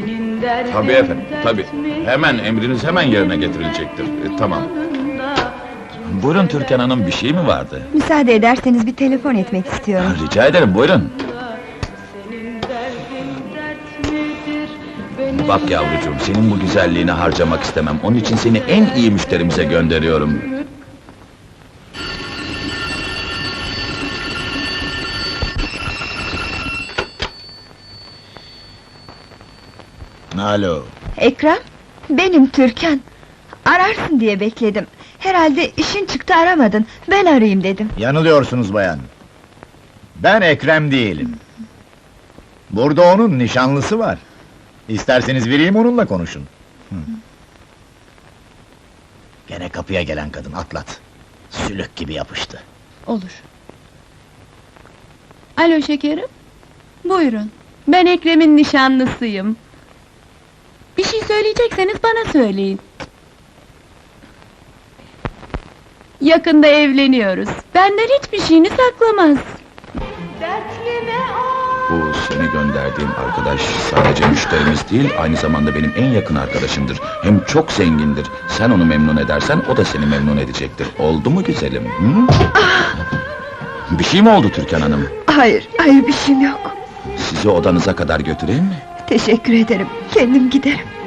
Senin derdin Tabii efendim, tabii. Hemen emriniz hemen yerine getirilecektir. E, tamam. Buyurun Türkan Hanım, bir şey mi vardı? Müsaade ederseniz bir telefon etmek istiyorum. Rica ederim, buyurun. Bak yavrucuğum, senin bu güzelliğini harcamak istemem. Onun için seni en iyi müşterimize gönderiyorum. Alo. Ekrem, benim Türkan. Ararsın diye bekledim. Herhalde işin çıktı aramadın. Ben arayayım dedim. Yanılıyorsunuz bayan. Ben Ekrem değilim. Burada onun nişanlısı var. İsterseniz vereyim onunla konuşun. Hı. Gene kapıya gelen kadın atlat. Sülük gibi yapıştı. Olur. Alo şekerim. Buyurun. Ben Ekrem'in nişanlısıyım. Bir şey söyleyecekseniz bana söyleyin. Yakında evleniyoruz. Benden hiçbir şeyini saklamaz. Bu seni gönderdiğim arkadaş sadece müşterimiz değil, aynı zamanda benim en yakın arkadaşımdır. Hem çok zengindir. Sen onu memnun edersen, o da seni memnun edecektir. Oldu mu güzelim? Hı? Bir şey mi oldu Türkan Hanım? Hayır, hayır bir şeyim yok. Sizi odanıza kadar götüreyim mi? Teşekkür ederim. Kendim giderim.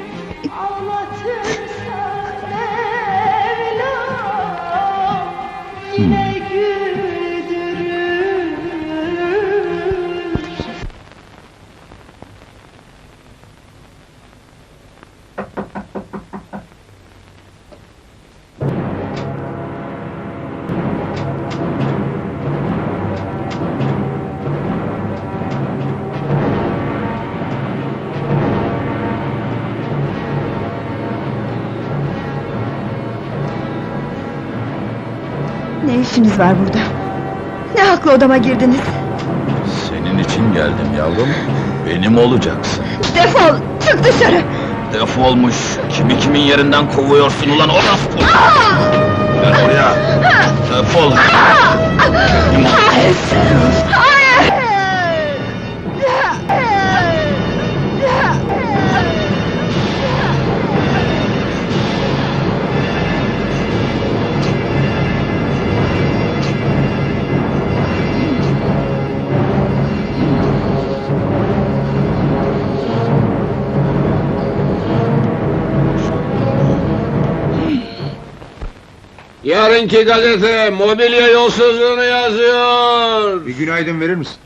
İşiniz var burada? Ne hakla odama girdiniz? Senin için geldim yavrum. Benim olacaksın. Defol! Çık dışarı! Defolmuş. Kimi kimin yerinden kovuyorsun ulan orospu? Gel buraya. Defol. Benim Yarınki gazete mobilya yolsuzluğunu yazıyor. Bir günaydın verir misin?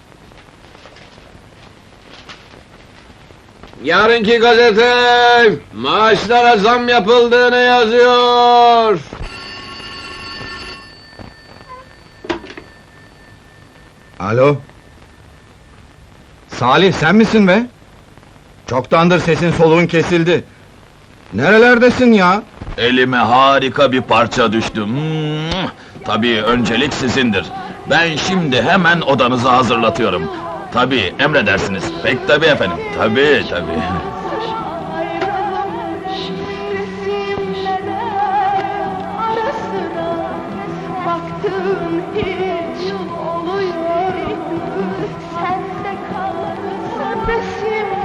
Yarınki gazete maaşlara zam yapıldığını yazıyor. Alo? Salih sen misin be? Çoktandır sesin soluğun kesildi. Nerelerdesin ya? Elime harika bir parça düştü. Hmm. Tabii öncelik sizindir. Ben şimdi hemen odanızı hazırlatıyorum. Tabii emredersiniz. Pek tabii efendim. Tabii tabii. Baktım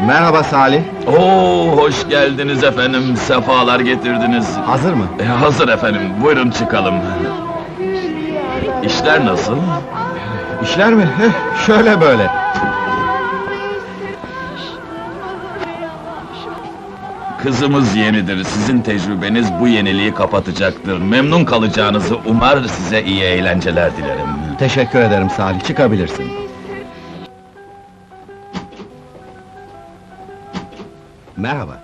Merhaba Salih. Oo hoş geldiniz efendim. Sefalar getirdiniz. Hazır mı? E, hazır efendim. Buyurun çıkalım. İşler nasıl? İşler mi? Heh, şöyle böyle. Kızımız yenidir. Sizin tecrübeniz bu yeniliği kapatacaktır. Memnun kalacağınızı umar size iyi eğlenceler dilerim. Teşekkür ederim Salih. Çıkabilirsin. Merhaba.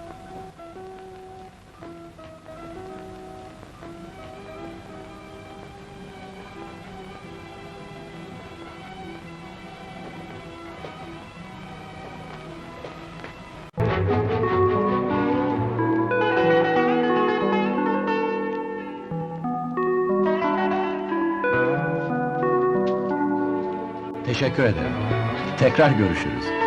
Teşekkür ederim. Tekrar görüşürüz.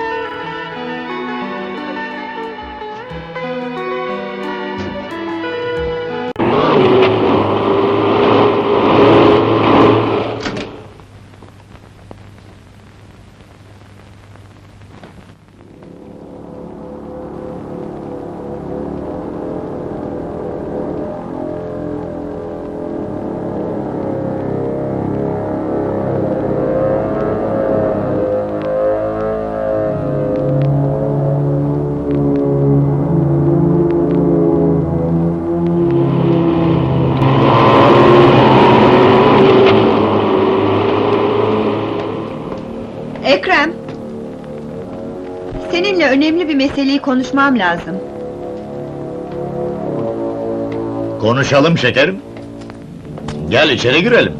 Bir meseleyi konuşmam lazım. Konuşalım şekerim. Gel içeri girelim.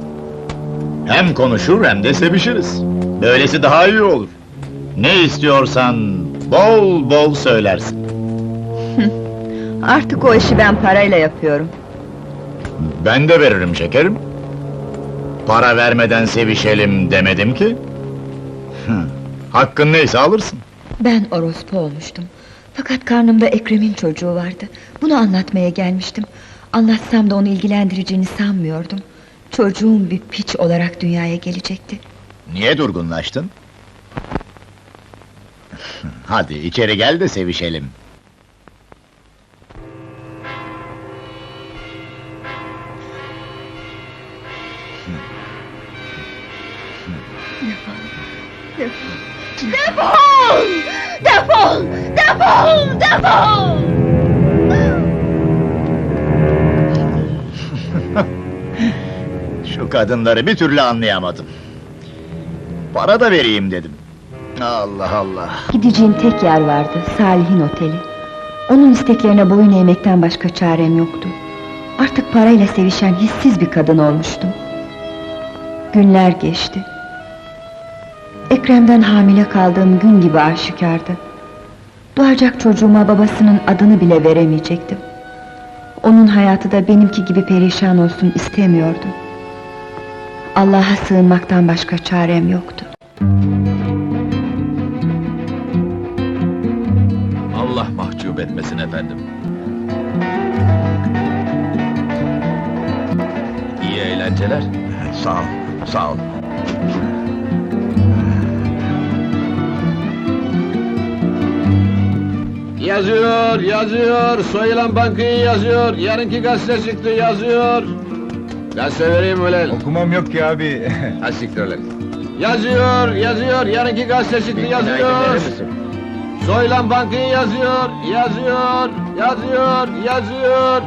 Hem konuşur hem de sevişiriz. Böylesi daha iyi olur. Ne istiyorsan bol bol söylersin. Artık o işi ben parayla yapıyorum. Ben de veririm şekerim. Para vermeden sevişelim demedim ki. Hakkın neyse alırsın. Ben orospu olmuştum. Fakat karnımda Ekrem'in çocuğu vardı. Bunu anlatmaya gelmiştim. Anlatsam da onu ilgilendireceğini sanmıyordum. Çocuğum bir piç olarak dünyaya gelecekti. Niye durgunlaştın? Hadi içeri gel de sevişelim. Defol! Defol! Defol! Defol! Şu kadınları bir türlü anlayamadım. Para da vereyim dedim. Allah Allah. Gideceğim tek yer vardı, Salih'in oteli. Onun isteklerine boyun eğmekten başka çarem yoktu. Artık parayla sevişen hissiz bir kadın olmuştum. Günler geçti. Ekrem'den hamile kaldığım gün gibi aşikardı. Doğacak çocuğuma babasının adını bile veremeyecektim. Onun hayatı da benimki gibi perişan olsun istemiyordum. Allah'a sığınmaktan başka çarem yoktu. Allah mahcup etmesin efendim. İyi eğlenceler. Sağ ol, sağ ol. Yazıyor, yazıyor. Soyulan bankayı yazıyor. Yarınki gazete çıktı yazıyor. Gazete vereyim ulan. Okumam yok ki abi. Ha siktir ulan. Yazıyor, yazıyor. Yarınki gazete çıktı yazıyor. Soyulan bankayı yazıyor, yazıyor, yazıyor, yazıyor.